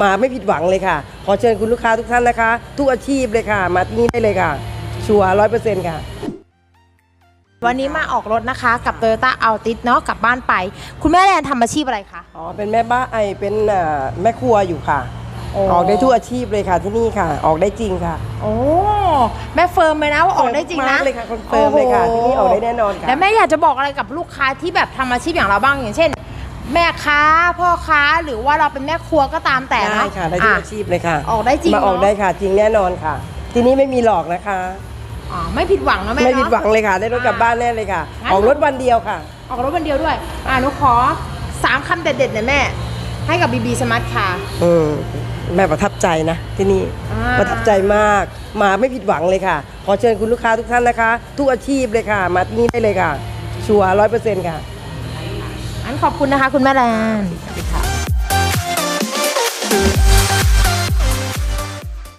มาไม่ผิดหวังเลยค่ะ ขอเชิญคุณลูกค้าทุกท่านนะคะ ทุกอาชีพเลยค่ะ มาที่นี่ได้เลยค่ะ ชัวร้อยเปอร์เซ็นต์ค่ะ วันนี้มาออกรถนะคะ กับ Toyota Altis เนาะกลับบ้านไป คุณแม่แอนทำอาชีพอะไรคะอ๋อ เป็นแม่บ้านไอเป็นเอ่อแม่ครัวอยู่ค่ะโอ้ออกได้ทุกอาชีพเลยค่ะที่นี่ค่ะ ออกได้จริงค่ะโอ้แม่เฟิร์มเลยนะว่าออกได้จริงนะมากเลยค่ะคอนเฟิร์มเลยค่ะโโหที่นี่ออกได้แน่นอนค่ะ แล้วแม่อยากจะบอกอะไรกับลูกค้าที่แบบทำอาชีพอย่างเราบ้างอย่างเช่น แม่ค้าพ่อค้าหรือว่าเราเป็นแม่ครัวก็ตามแต่ได้เนาะค่ะได้ทุกอะอาชีพเลยค่ะออกได้จริงมาออกเนอะ ได้ค่ะ จริงแน่นอนค่ะ ที่นี่ไม่มีหลอกนะคะ อ๋อไม่ผิดหวังเนาะแม่ไม่เนาะ ผิดหวังเลยค่ะ ได้รถกลับบ้านแน่เลยค่ะงั้น ออกรถวันเดียวค่ะ ออกรถวันเดียวด้วย อ่าหนูขอสามคำเด็ดๆหน่อยแม่ ให้กับบีบีสมาร์ทคาร์อืมแม่ประทับใจนะที่นี่อ่า ประทับใจมากมาไม่ผิดหวังเลยค่ะ ขอเชิญคุณลูกค้าทุกท่านนะคะ ทุกอาชีพเลยค่ะ มาที่นี่ได้เลยค่ะ ชัวร้อยเปอร์เซ็นต์ค่ะ อันขอบคุณนะคะ คุณแม่แลนดีค่ะ